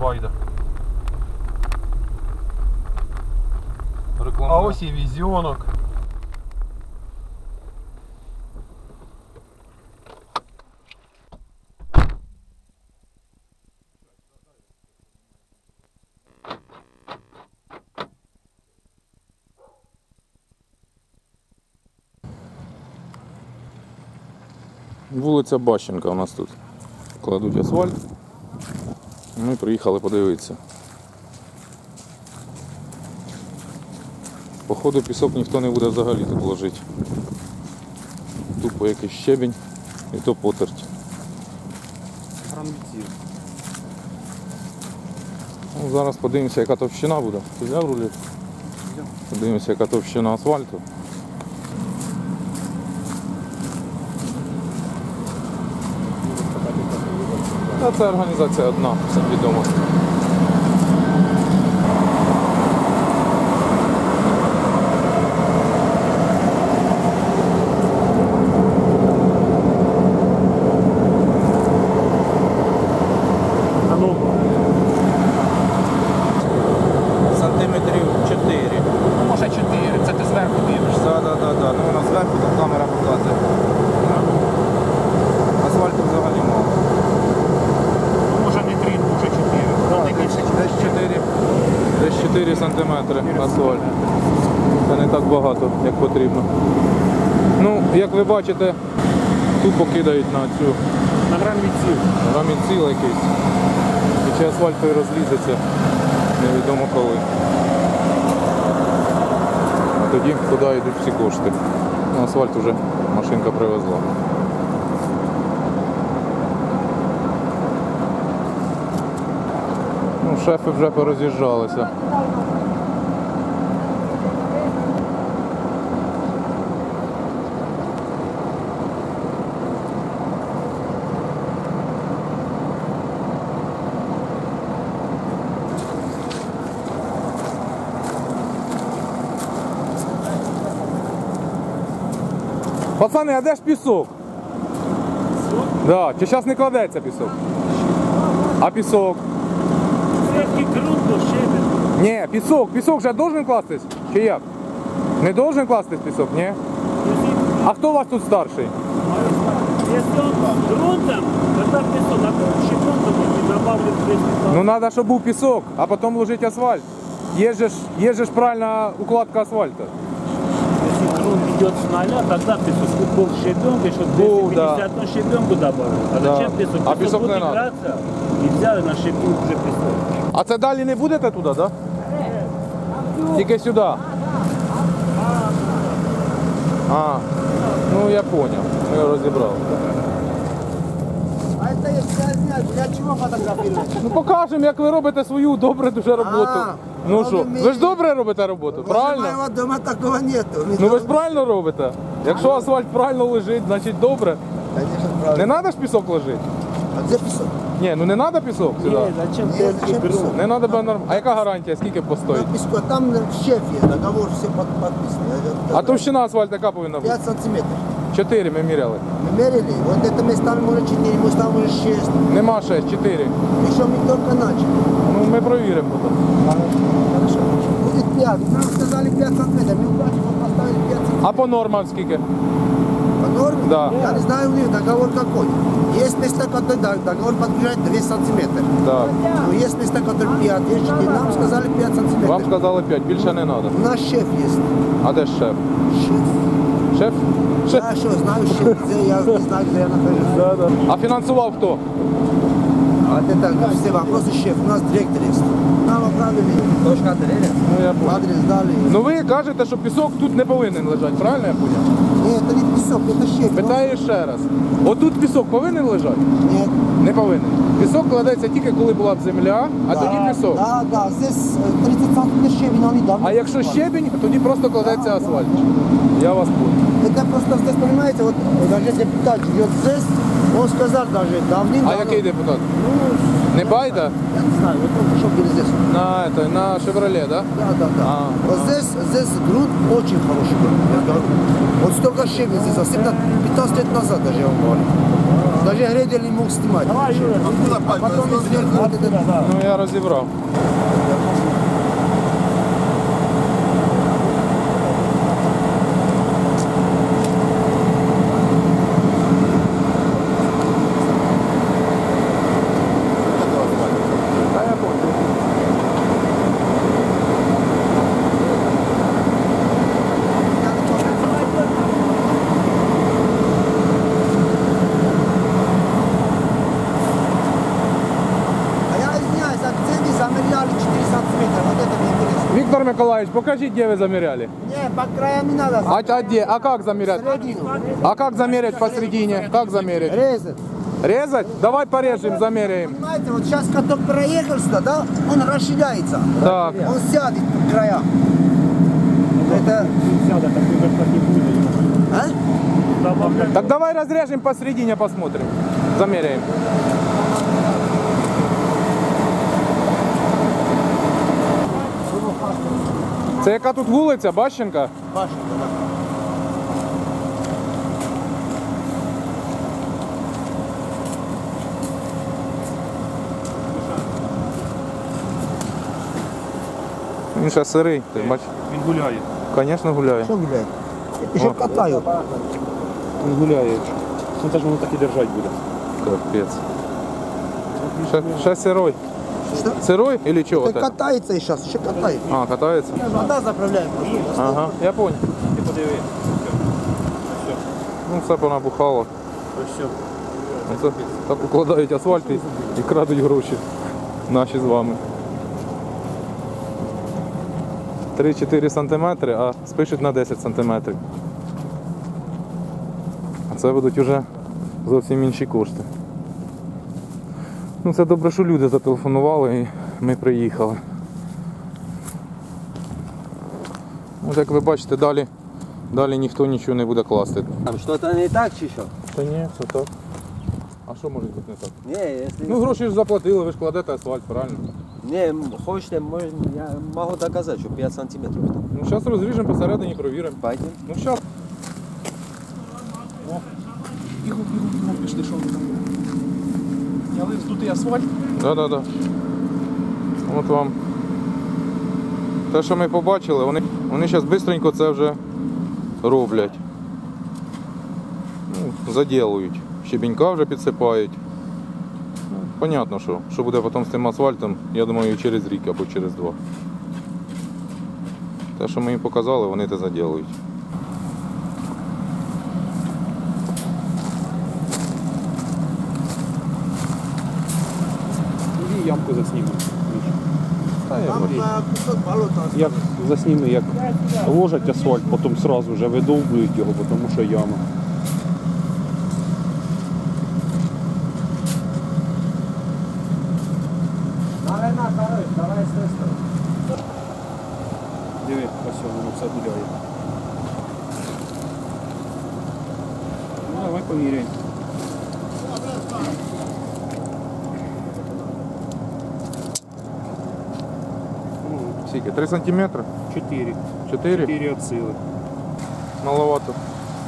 Байда. Реклама. А ось і візіонок. Вулиця Бащенка у нас тут кладуть асфальт. Ми приїхали подивитися. Походу пісок ніхто не буде взагалі тут ложити. Тупо якийсь щебінь і то потерть. Ну, зараз подивимося, яка товщина буде. Ти взяв рулет? Подивимося, яка товщина асфальту. Та це організація одна, всім відомо. Ну, Сантиметрів 4. може 4, це ти зверху дивишся. Да, да, да, да. Ну вона зверху там камера показує. Асфальту взагалі мало. Може не 3, може 4. Ну, не більше 4. Десь 4. Десь 4 сантиметри асфальт. Це не так багато, як потрібно. Ну, як ви бачите, тупо кидають на цю На гранвіців. рамінціл якийсь. І чи асфальт той розлізеться, невідомо коли. А тоді куди йдуть всі кошти. Ну, асфальт вже машинка привезла. Шефи вже пороз'їжджалися. Пацани, а де ж пісок? Да. Чи зараз не кладеться пісок? А пісок? Ні, пісок, пісок вже должен кластись? Чи як? Не должен кластись пісок, ні? А хто у вас тут старший? Если он грунтом, тогда песок, а то щепом, то не добавлю 200 Ну треба, щоб був пісок, а потім ложити асфальт. Є же ж, є же ж правильна укладка асфальту. Если грунт идет с нуля, тогда песок. Тут был щебенка, еще Был, 250 на щебенку добавил. А Да. зачем песок? А песок будет не надо. играться, и взяли на щебенку уже песок. А це далі не будете туди, так? Да? Тільки сюди. А, ну я зрозумів. Ми розібрали. А это я снять, для чего фотографировать? Ну покажемо, як ви робите свою добре дуже роботу. А, ну що, ви ви ж добре робите роботу, правильно? моего дома такого нету. Ну ви ж правильно робите. Якщо асфальт правильно лежить, значить добре. Конечно, Не правильно. треба ж пісок ложити? А где песок? Ні, ну не треба пісок сюди. Не, зачем Нет, только зачем грунт? песок? Не треба норм. А яка гарантія, скільки На постоїть? песку. Там шеф есть, договор все под, подписан. А товщина асфальту яка повинна бути? 5 сантиметров. Чотири ми міряли. Мы мерили, вот это местами может 4, местами может 6. Нема 6, 4. Еще мы только начали. Ну ми провіримо потім. Хорошо. Будет 5. Нам сказали 5 сантиметров. Мы удачно поставили 5 сантиметров. А по нормам скільки? По норме? Да. Я не знаю у них договор какой. Есть места, которые да, договор подтверждает 2 сантиметра. Так. Но есть места, которые 5, есть 4. Нам сказали 5 сантиметров. Вам сказали 5, більше не треба. У нас шеф есть. А де ж шеф? Шеф. Шеф? Шеф? Я что, знаю где я не знаю, где я нахожусь. Да, да. А фінансував хто? А это все вопросы шеф. У нас директор есть. Нам отправили точка адрес. Ну я понял. Адрес дали. Ну ви кажете, що пісок тут не повинен лежати, правильно я поняв? Нет, это не песок, это шеф. Питаю ще раз. Отут пісок повинен лежати? Нет. Не повинен. Пісок кладеться тільки коли була б земля, а тоді пісок. Да, да, здесь э, 30 сантиметров щебень, он недавно. А якщо щебінь, тоді просто кладеться асфальт. Я вас понял. Это просто здесь, понимаете, вот э, даже депутат живет здесь, он сказал даже давным А який депутат? Не байда? Я не знаю, вот он пришел через здесь. На, это, на Шевроле, да? Да, да, да. А. Вот здесь, здесь грунт очень хороший грунт. я говорю. Вот столько щебня здесь, особенно 15 лет назад даже я вам говорю. Даже грейдер не мог снимать. Давай, Юра, А потом сверху вот этот Ну я розібрав. Виктор Миколаевич, покажите, где вы замеряли. Не, по краям не надо. А, а где? А как замерять? Середину. А как замерять посередине? Как замерить? Резать. Резать? Давай порежем, замеряем. Понимаете, вот сейчас каток проехал сюда, да, он расширяется. Так. Он сядет по краям. Это, а? Так давай разрежем посередине, посмотрим. Замеряем. Це яка тут вулиця, Бащенка? Башенка, да. Він ще сирий, ти бачиш? Він гуляє. Звісно, гуляє. Что гуляет? Еще катаю. Він гуляє. Ну це ж воно так і держать буде. Капець. Ще, ще сирой. Что? Сирой или чого? Так катается и сейчас, еще катает. А, катається? Вода заправляет просто. Ага, я понял. Ти подиви. Ну все понабухало. Все. Це так укладають асфальт і, і крадуть гроші. Наші з вами. 3-4 сантиметри, а спишуть на 10 сантиметрів. А це будуть вже зовсім інші кошти. Ну це добре, що люди зателефонували і ми приїхали. От як ви бачите, далі, далі ніхто нічого не буде класти. Там что-то не так чи що? Та ні, все так. А що може бути не так? Не, якщо... Ну гроші ж заплатили, ви ж кладете асфальт, правильно? Не, хочете, можна, я можу доказати, що 5 сантиметрів там. Ну зараз розріжемо посередині, провіримо. Пойдем. Ну зараз. Пішли, що там. Але здутий асфальт. Да, да, да. От вам. Те, що ми побачили, вони, вони зараз швидко це вже роблять. Ну, заділують. Щебінька вже підсипають. Ну, понятно, що. Що буде потім з цим асфальтом, я думаю, через рік або через два. Те, що ми їм показали, вони це заділують. Ямку засніми. Та я Там на кусок болота. Як засніми, як ложать асфальт, потім сразу вже видовбують його, тому що яма. Давай на, давай, давай з тої сторони. Диви, ось воно все гуляє. Ну, давай поміряємо. Скільки? 3 сантиметри? Чотири. 4? Чотири від сили. Маловато,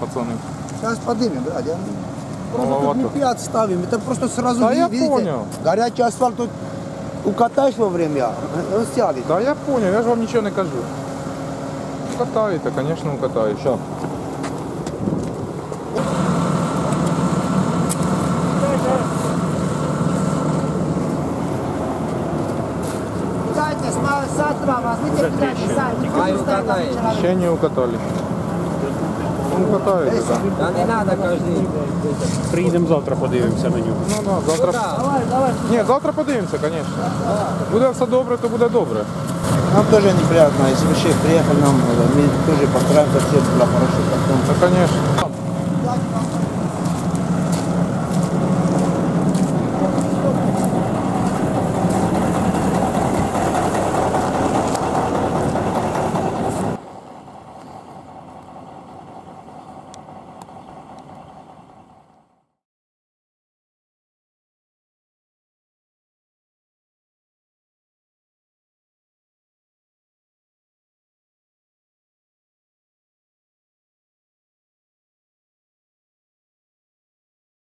пацани. Сейчас поднимем, брат. Я... Просто тут Маловато. не 5 ставим, это просто сразу, Да я видите, понял. горячий асфальт тут укатаешь во время, он сядет. Да я понял, я ж вам нічого не кажу. Укатаєте, звісно, укатаєте. Що? с завтра возьмите, Хай укатає. Ще не укатали. Ну, укатаєте, так. Та не треба кожен день. Приїдемо завтра, подивимося на нього. Ну, да, завтра... Куда? Ні, завтра подивимося, звісно. Буде все добре, то буде добре. Нам тоже неприятно, если бы шеф приехал, нам э, мы тоже постараемся все было хорошо потом. Ну, звісно.